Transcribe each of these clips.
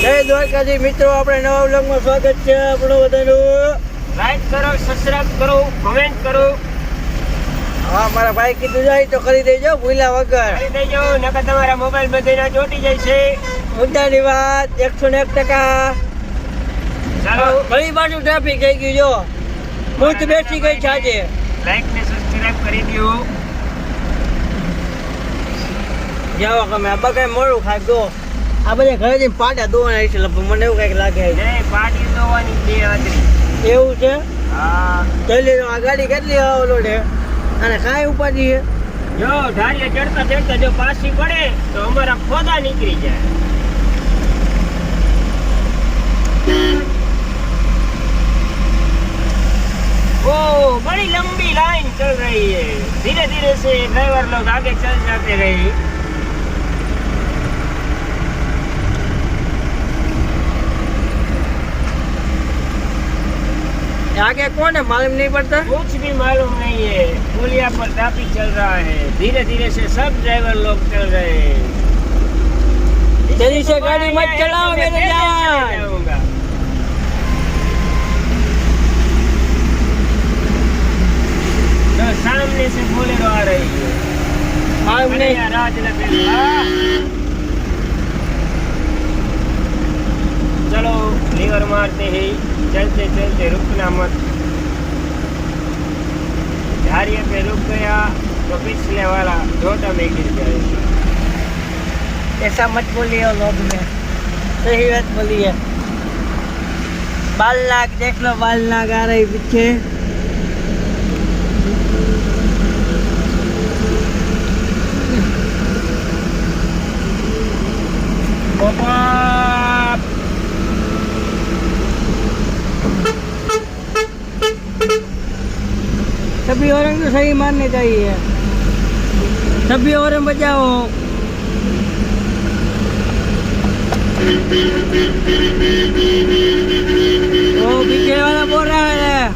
જય દ્વારકાજી મિત્રો આપણે નવા વ્લોગમાં સ્વાગત છે આપણું બધાનું. લાઈક કરો સબસ્ક્રાઇબ કરો કમેન્ટ કરો. હા મારા ભાઈ કીધું જાય તો કરી દેજો ભૂલ્યા વગર. કરી દેજો નકર તમારા મોબાઈલ બધાના ચોટી જાય છે. મુદ્દાની વાત એકસો ને એક ટકા. ચાલો. ઘણી બાજુ ટ્રાફિક થઈ ગયું જો. મૂર્ત બેસી ગઈ છે આજે. લાઈક ને સબસ્ક્રાઇબ કરી દો. જાઓ તમે બગાય મોડું ખાઈ ગો આ બધા ઘરે જઈને પાટા દોવાના છે લગભગ મને એવું કંઈક લાગે છે ને પાટી દોવાની બે હાજરી એવું છે હા જલ્દી આ ગાડી કેટલી ઓલો છે અને કાંઈ ઉપાધિ છે જો ઢાળીએ ચડતા ચડતા જો પાછી પડે તો અમારા ખોદા નીકળી જાય ओ बड़ी लंबी लाइन चल रही है धीरे धीरे से ड्राइवर लोग आगे चल जाते रहे आगे कौन है? मालूम नहीं पड़ता। कुछ भी मालूम नहीं है। पुलिया पर ट्रैफ़िक चल रहा है। धीरे धीरे से सब ड्राइवर लोग चल रहे हैं। तेज़ी से गाड़ी मत चलाओ मेरे जान। तो सामने से बोलेरो आ रही है। यार, राज लीवर मारते हैं चलते चलते रुकना मत झाड़िए पे रुक गया तो पिछले वाला झोटा में गिर जाएगा ऐसा मत बोलिए लोग में सही बात बोली है बाल नाक देख लो बाल नाक आ रही पीछे छब्बी और तो सही मानने चाहिए। छब्बी और बचाओ। तो वाला बोल रहा है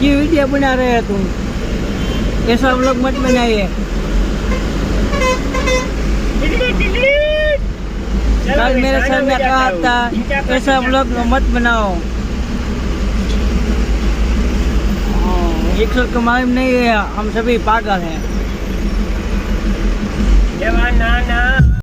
कि वीडियो बना रहे है तुम। ऐसा लोग मत बनाइए। कल मेरे सर ने कहा था ऐसा ब्लॉग मत बनाओ। एक सौ का मालूम नहीं है हम सभी पागल हैं जवाना ना